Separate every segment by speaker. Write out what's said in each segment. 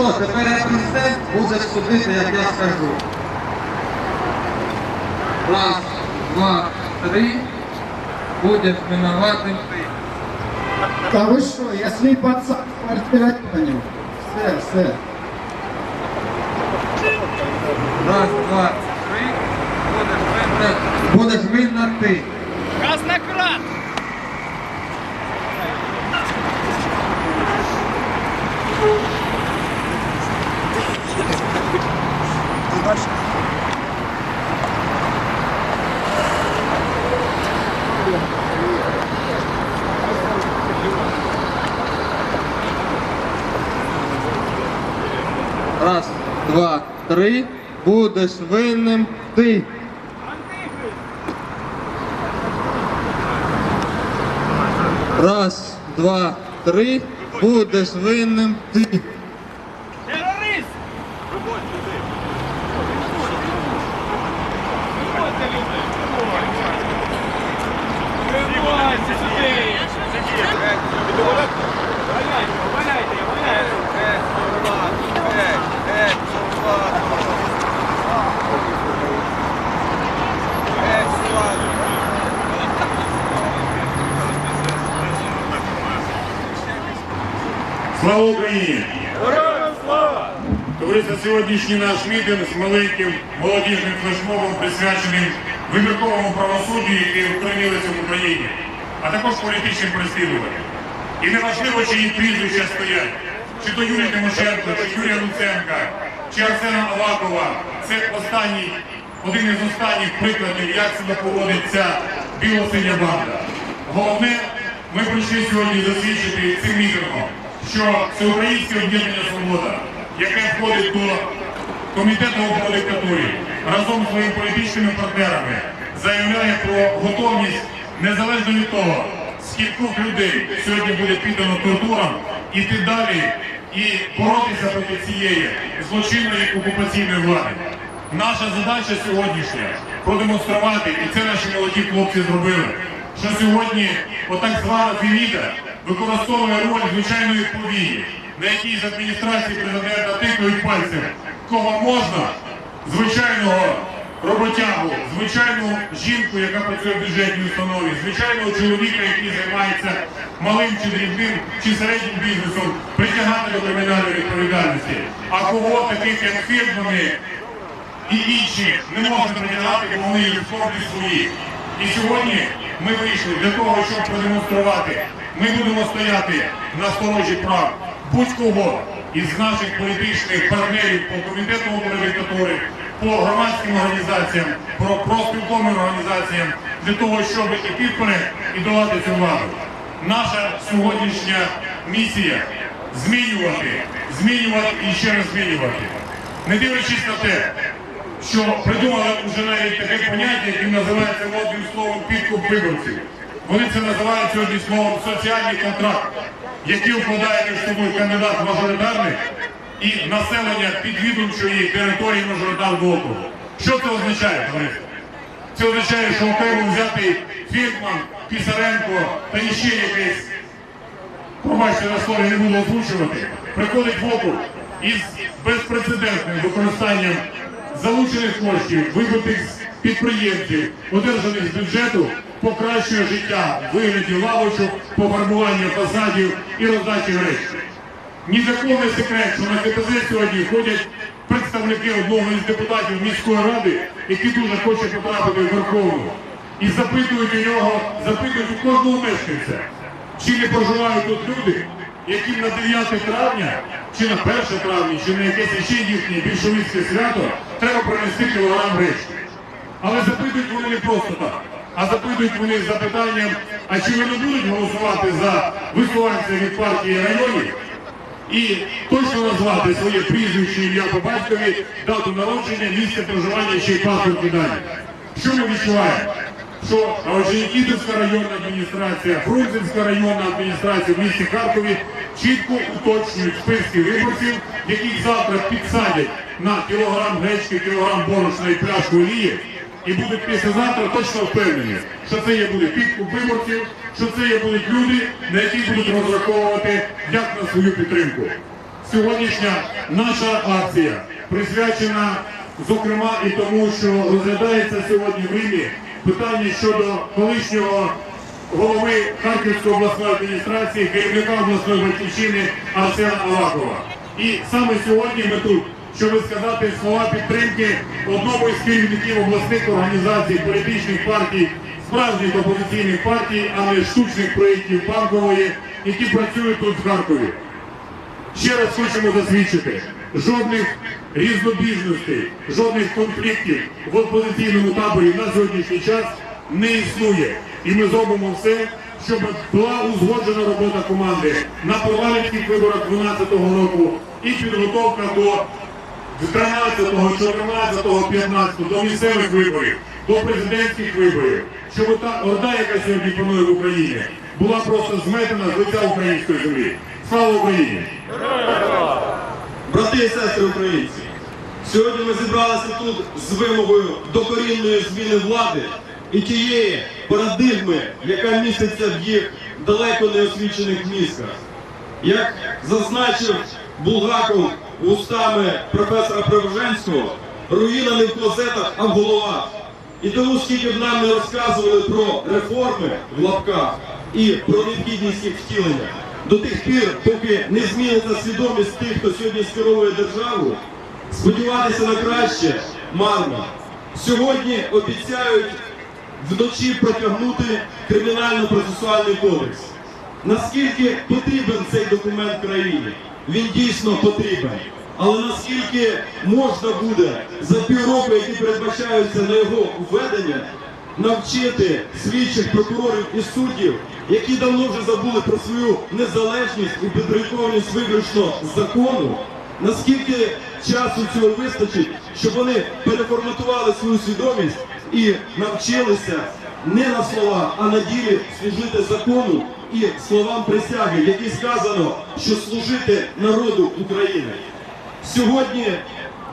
Speaker 1: Що, тепер я президент будеш судити, як я скажу. Раз, два, три. Будеш винуватим ти.
Speaker 2: Та ви що, я свій пацан квартирі поняв. Все, все.
Speaker 1: Раз, два, три. Будеш винна. Будеш винна ти.
Speaker 3: Казнократ!
Speaker 1: Раз, два, три. Будеш винним ти. Раз, два, три. Будеш винним ти.
Speaker 4: Слава Україні! Товариство, сьогоднішній наш мітинг з маленьким молодіжним флешмобом присвяченим вибірковому правосуддю, яке вкорінилося в Україні, а також політичним переслідуванням. І неважливо, чиї прізвища стоять, чи то Юрій Тимошенко, чи Юрія Луценка, чи Арсена Авакова. Це останній, один із останніх прикладів, як себе поводить ця білосиня банда. Головне, ми прийшли сьогодні засвідчити цим мітингом, що Всеукраїнське об'єднання Свобода, яке входить до комітету по диктатурі, разом з своїми політичними партнерами заявляє про готовність незалежно від того, скількох людей сьогодні буде піддано тортурам, іти далі і боротися проти цієї злочинної окупаційної влади. Наша задача сьогоднішня продемонструвати, і це наші молоді хлопці зробили, що сьогодні отак звана Феміда використовує роль звичайної повії, на якій з адміністрації президента тикають пальцем, кого можна, звичайного роботягу, звичайну жінку, яка працює в бюджетній установі, звичайного чоловіка, який займається малим чи дрібним чи середнім бізнесом, притягати до кримінальної відповідальності. А кого таких як фірмами і інші не можна притягати, бо вони є в свої. І сьогодні ми вийшли для того, щоб продемонструвати. Ми будемо стояти на сторожі прав будь-кого із наших політичних партнерів по комітету оборони диктатури, по громадським організаціям, про профспілковим організаціям, для того, щоб іти вперед і долати цю владу. Наша сьогоднішня місія змінювати, змінювати і ще раз змінювати. Не дивлячись на те, що придумали вже навіть таке поняття, яке називається модним словом підкуп виборців. Вони це називають сьогодні словом соціальний контракт, який укладає між собою кандидат мажоритарний і населення підвідомчої території мажоритарного округу. Що це означає, товариство? Це означає, що окремо взяти Фірман, Пісаренко та іще якийсь пробачте на слові не буду озвучувати, приходить в округ із безпрецедентним використанням залучених коштів, вибитих з підприємців, одержаних з бюджету, покращує життя в вигляді лавочок, пофарбування фасадів і роздачі грошей. Ні за кого не секрет, що на КПЗ сьогодні ходять представники одного із депутатів міської ради, який дуже хоче потрапити в Верховну. І запитують у нього, запитують у кожного мешканця, чи не проживають тут люди, яким на 9 травня, чи на 1 травня, чи на якесь ще їхнє більшовицьке свято треба принести кілограм гречки. Але запитують вони не просто так, а запитують вони запитанням, а чи вони будуть голосувати за вихованця від партії районів і точно назвати своє прізвище, ім'я по батькові, дату народження, місце проживання ще й паспортні дані. Що ми відчуваємо? Що Орджонікідівська районна адміністрація, Фрунзенська районна адміністрація в місті Харкові чітко уточнюють списки виборців, яких завтра підсадять на кілограм гречки, кілограм борошна і пляшку олії, і будуть післязавтра точно впевнені, що це є буде підкуп виборців, що це є будуть люди, на які будуть розраховувати як на свою підтримку. сьогоднішня наша акція присвячена, зокрема, і тому, що розглядається сьогодні в Римі питання щодо колишнього голови Харківської обласної адміністрації, керівника обласної батьківщини Арсена Авакова. І саме сьогодні ми тут, щоб сказати слова підтримки одному із керівників обласних організацій, політичних партій, справжніх опозиційних партій, а не штучних проєктів банкової, які працюють тут в Харкові. Ще раз хочемо засвідчити, жодних різнобіжностей, жодних конфліктів в опозиційному таборі на сьогоднішній час не існує. І ми зробимо все, щоб була узгоджена робота команди на парламентських виборах 2012 року і підготовка до 13, 14, 15 до місцевих виборів, до президентських виборів, щоб та орда, яка сьогодні панує в Україні, була просто зметена з лиця української землі. Слава Україні!
Speaker 5: Брати і сестри українці, сьогодні ми зібралися тут з вимогою докорінної зміни влади і тієї парадигми, яка міститься в їх далеко не освічених мізках. Як зазначив Булгаков устами професора Преображенського, руїна не в клозетах, а в головах. І тому, скільки б нам не розказували про реформи в лапках і про необхідність їх втілення, до тих пір, поки не зміниться свідомість тих, хто сьогодні скеровує державу, сподіватися на краще марно. Сьогодні обіцяють вночі протягнути кримінально-процесуальний кодекс. Наскільки потрібен цей документ країні? Він дійсно потрібен. Але наскільки можна буде за півроку, які передбачаються на його введення, навчити слідчих прокурорів і суддів, які давно вже забули про свою незалежність і підпорядкованість виключно закону, наскільки часу цього вистачить, щоб вони переформатували свою свідомість і навчилися не на слова, а на ділі служити закону і словам присяги, в якій сказано, що служити народу України. Сьогодні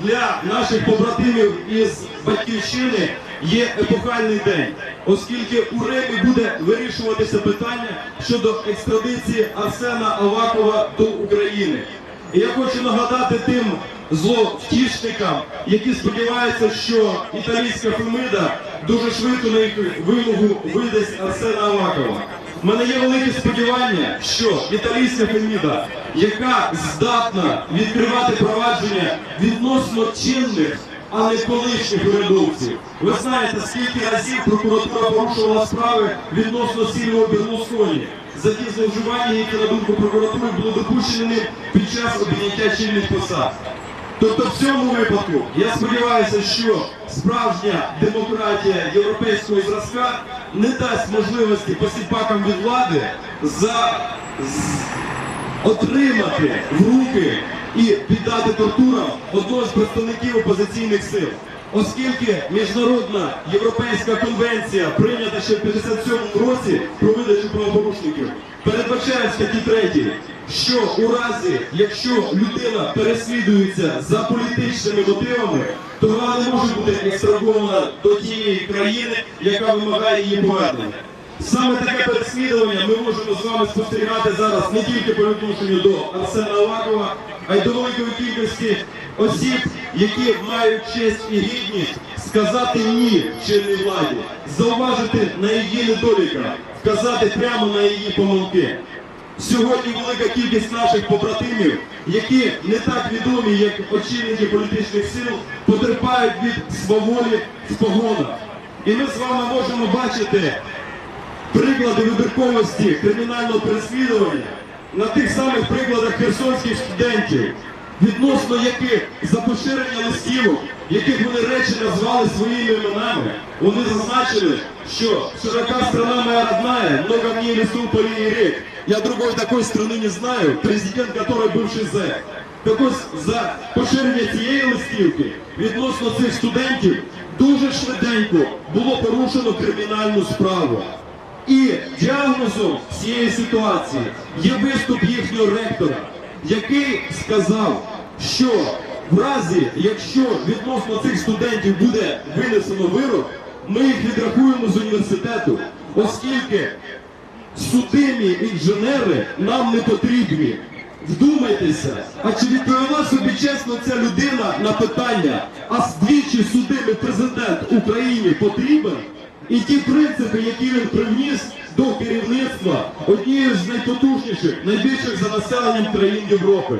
Speaker 5: для наших побратимів із батьківщини є епохальний день, оскільки у Римі буде вирішуватися питання щодо екстрадиції Арсена Авакова до України. І я хочу нагадати тим зловтішникам, які сподіваються, що італійська Фемида дуже швидко на їх вимогу видасть Арсена Авакова. У мене є велике сподівання, що італійська Феміда, яка здатна відкривати провадження відносно чинних, а не колишніх урядовців. Ви знаєте, скільки разів прокуратура порушувала справи відносно Сільвіо Берлусконі за ті зловживання, які на думку прокуратури були допущені під час обійняття чинних посад. Тобто в цьому випадку я сподіваюся, що справжня демократія європейського зразка не дасть можливості посіпакам від влади за отримати в руки і піддати тортурам одного з представників опозиційних сил. Оскільки міжнародна європейська конвенція, прийнята ще в 57 році про видачу правопорушників, передбачає в статті 3, що у разі, якщо людина переслідується за політичними мотивами, то вона не може бути екстрадована до тієї країни, яка вимагає її повернення. Саме таке переслідування ми можемо з вами спостерігати зараз не тільки по відношенню до Арсена Авакова, а й до великої кількості осіб, які мають честь і гідність сказати ні чинній владі, зауважити на її недоліках, вказати прямо на її помилки. Сьогодні велика кількість наших побратимів, які не так відомі, як очільники політичних сил, потерпають від сваволі погонах. І ми з вами можемо бачити приклади вибірковості кримінального переслідування на тих самих прикладах херсонських студентів, відносно яких за поширення листівок, яких вони речі назвали своїми іменами, вони зазначили, що широка страна моя родная, много в ней лесу, полей и рек. Я другой такой страны не знаю, президент которой бывший зэк. Так ось за поширення цієї листівки відносно цих студентів дуже швиденько було порушено кримінальну справу. І діагнозом цієї ситуації є виступ їхнього ректора, який сказав, що в разі, якщо відносно цих студентів буде винесено вирок, ми їх відрахуємо з університету, оскільки судимі інженери нам не потрібні. Вдумайтеся, а чи відповіла собі чесно ця людина на питання, а двічі судимий президент Україні потрібен? І ті принципи, які він привніс до керівництва однієї з найпотужніших, найбільших за населенням країн Європи.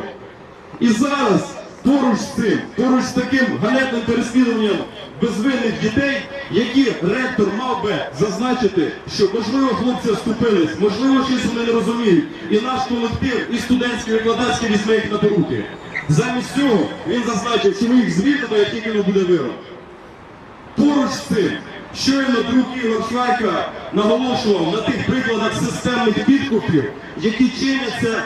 Speaker 5: І зараз поруч з цим, поруч з таким ганебним переслідуванням безвинних дітей, які ректор мав би зазначити, що можливо хлопці оступились, можливо, щось вони не розуміють, і наш колектив, і студентський, і викладацький візьме їх на поруки. Замість цього він зазначив, що їх звільнено, як тільки не буде вирок. Поруч з цим, щойно друг Ігор Швайка наголошував на тих прикладах системних підкупів, які чиняться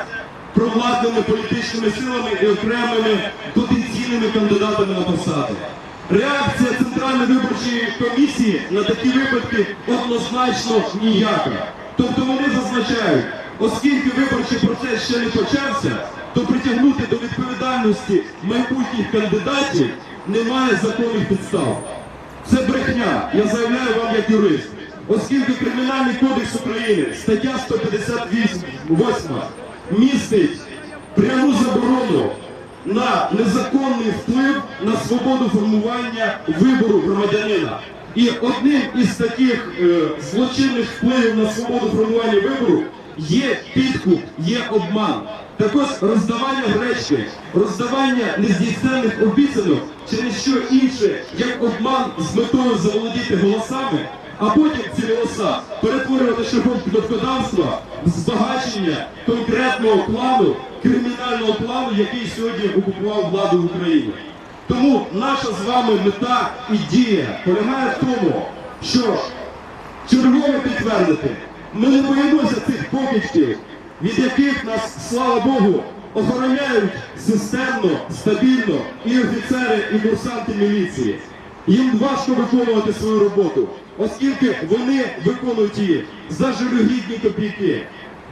Speaker 5: провладними політичними силами і окремими потенційними кандидатами на посади. Реакція Центральної виборчої комісії на такі випадки однозначно ніяка. Тобто вони зазначають, оскільки виборчий процес ще не почався, то притягнути до відповідальності майбутніх кандидатів немає законних підстав. Це брехня, я заявляю вам як юрист. Оскільки Кримінальний кодекс України, стаття 158 містить пряму заборону на незаконний вплив на свободу формування вибору громадянина. І одним із таких е, злочинних впливів на свободу формування вибору є підкуп, є обман. Так ось роздавання гречки, роздавання нездійсненних обіцянок не що інше, як обман з метою заволодіти голосами, а потім ці голоса перетворювати шляхом кнопкодавства в збагачення конкретного плану, кримінального плану, який сьогодні окупував владу в Україні. Тому наша з вами мета і дія полягає в тому, що чергове підтвердити, ми не боїмося цих покидьків, від яких нас, слава Богу, охороняють системно, стабільно і офіцери, і курсанти міліції. Їм важко виконувати свою роботу, оскільки вони виконують її за жалюгідні копійки.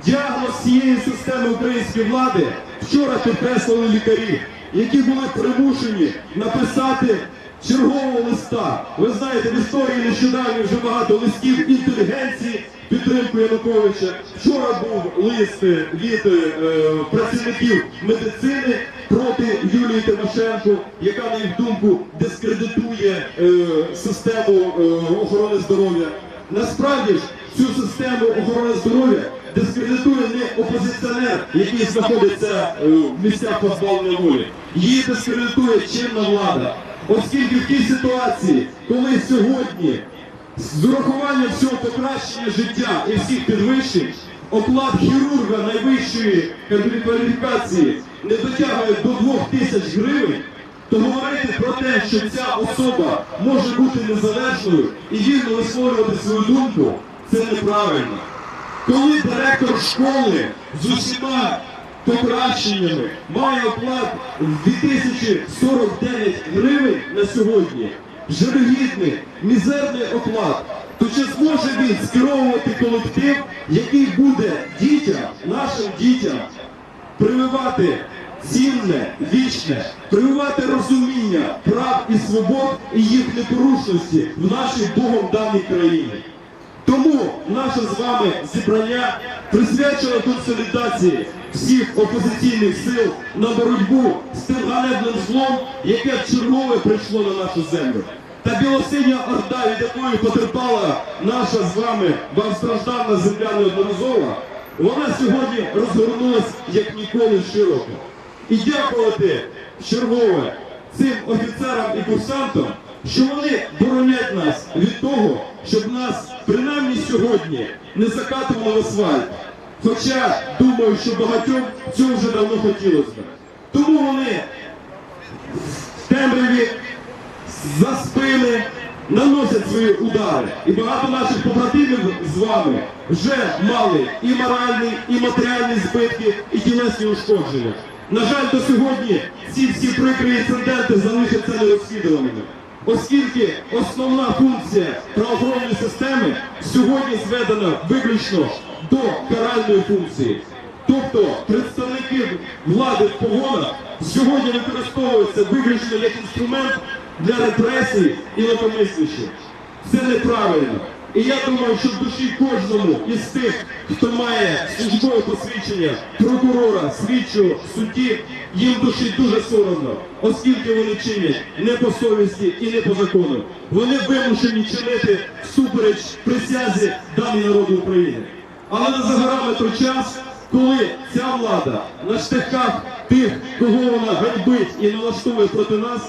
Speaker 5: Діагноз цієї системи української влади вчора підкреслили лікарі, які були примушені написати чергового листа. Ви знаєте, в історії нещодавно вже багато листів інтелігенції підтримку Януковича. Вчора був лист від е, працівників медицини проти Юлії Тимошенко, яка, на їх думку, дискредитує е, систему е, охорони здоров'я. Насправді ж цю систему охорони здоров'я дискредитує не опозиціонер, який знаходиться е, в місцях позбавлення волі. Її дискредитує чинна влада. Оскільки в тій ситуації, коли сьогодні з урахуванням всього покращення життя і всіх підвищень, оклад хірурга найвищої кваліфікації не дотягує до 2 тисяч гривень, то говорити про те, що ця особа може бути незалежною і вільно висловлювати свою думку, це неправильно. Коли директор школи з усіма покращеннями має оклад в 2049 гривень на сьогодні, жалюгідний, мізерний оклад, то чи зможе він скеровувати колектив, який буде дітям, нашим дітям, прививати цінне, вічне, прививати розуміння прав і свобод і їх непорушності в нашій Богом даній країні. Тому наше з вами зібрання присвячено консолідації всіх опозиційних сил на боротьбу з тим ганебним злом, яке чергове прийшло на нашу землю. Та білосиня орда, від якої потерпала наша з вами багатостраждальна земля неодноразово, вона сьогодні розгорнулась як ніколи широко. І дякувати чергове цим офіцерам і курсантам, що вони боронять нас від того, щоб нас принаймні сьогодні не закатували в асфальт. Хоча думаю, що багатьом цього вже давно хотілося. Тому вони в темряві за спини наносять свої удари. І багато наших побратимів з вами вже мали і моральні, і матеріальні збитки, і тілесні ушкодження. На жаль, до сьогодні ці всі прикрі інциденти залишаться нерозслідуваними. Оскільки основна функція правоохоронної системи сьогодні зведена виключно до каральної функції. Тобто представники влади в погонах сьогодні використовуються виключно як інструмент для репресій і лакомислища. Це неправильно. І я думаю, що в душі кожному із тих, хто має службове посвідчення прокурора, слідчого, судді, їм в душі дуже соромно, оскільки вони чинять не по совісті і не по закону. Вони вимушені чинити всупереч присязі даній народу України. Але не за горами той час, коли ця влада на штиках тих, кого вона ганьбить і налаштовує проти нас,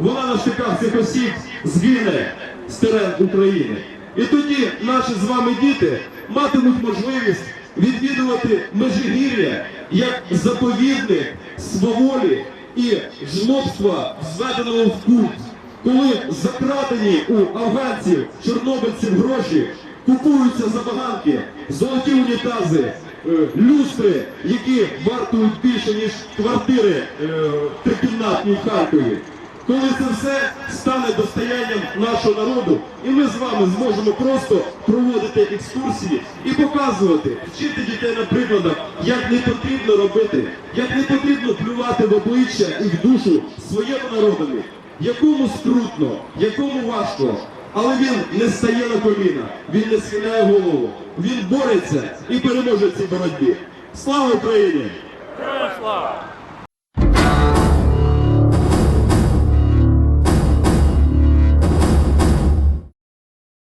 Speaker 5: вона на штиках цих осіб згине з терен України. І тоді наші з вами діти матимуть можливість відвідувати Межигір'я як заповідник сваволі і жлобства, зведеного в культ, коли закрадені у афганців, чорнобильців гроші, купуються забаганки, золоті унітази, е, люстри, які вартують більше, ніж квартири е, трикімнатні в Харкові. Коли це все стане достоянням нашого народу, і ми з вами зможемо просто проводити екскурсії і показувати, вчити дітей на прикладах, як не потрібно робити, як не потрібно плювати в обличчя і в душу своєму народові, якому скрутно, якому важко, але він не стає на коліна, він не схиляє голову, він бореться і переможе в цій боротьбі. Слава Україні!
Speaker 3: Слава!